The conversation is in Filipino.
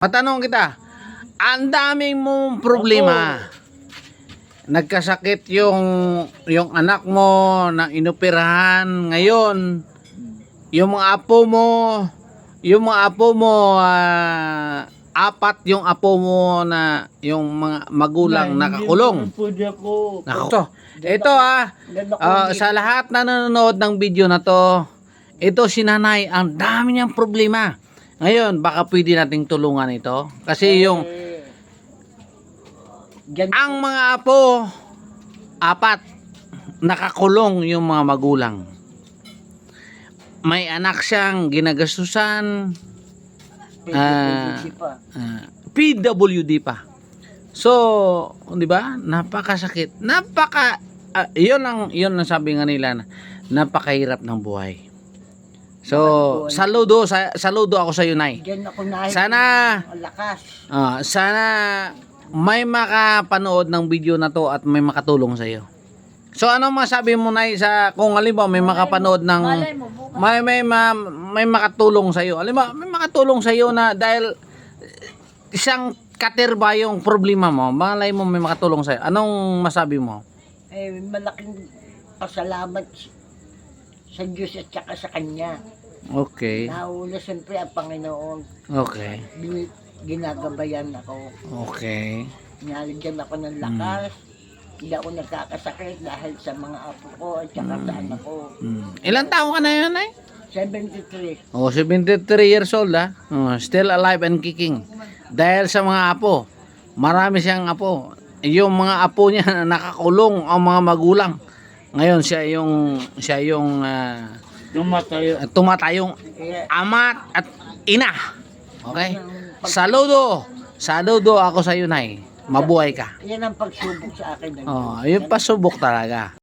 Matanong kita, ang daming mong problema. Nagkasakit yung yung anak mo na inoperahan ngayon. Yung mga apo mo, yung mga apo mo ah, apat yung apo mo na yung mga magulang nakakulong. Pwede ako. Nako. Ito ah. Ah, sa lahat na nanonood ng video na to, ito si nanay, ang dami niyang problema. Ngayon, baka pwede nating tulungan ito. Kasi yung, Eh, Gan ang mga apo, apat, nakakulong yung mga magulang. May anak siyang ginagastusan, PWD pa. ah, PWD pa. So, di ba? Napakasakit. Napaka ah, 'yun ang 'yun ang sabi nga nila na napakahirap ng buhay. So, saludo sa saludo ako sa iyo, Nay. Diyan ako na. Sana- lakas. Ah, sana may makapanood ng video na to at may makatulong sa iyo. So ano masabi mo Nay sa kung halimbawa may makapanood ng Malay mo, bukas. may may ma, may makatulong sa iyo. Halimbawa may makatulong sa iyo na dahil isang kater ba yung problema mo? Malay mo may makatulong sa iyo. Anong masabi mo? Eh, malaking pasalamat sa Diyos at saka sa Kanya. Okay. Nauna siyempre ang Panginoon. Okay. Bin- ginagabayan ako. Okay. Nalagyan ako ng lakas. Hindi ako nagkakasakit dahil sa mga apo ko at saka sa anak ko. Hmm. Ilan taon ka na yun, Nay? 73. Oh, 73 years old ah. Oh, still alive and kicking. Dahil sa mga apo. Marami siyang apo. Yung mga apo niya nakakulong ang mga magulang. Ngayon siya yung siya yung ah, Lumatayo. tumatayong Kaya, ama at ina. Okay? Saludo. Saludo ako sa iyo, Nay. Mabuhay ka. yan ang pagsubok sa akin. Oh, yung pasubok talaga.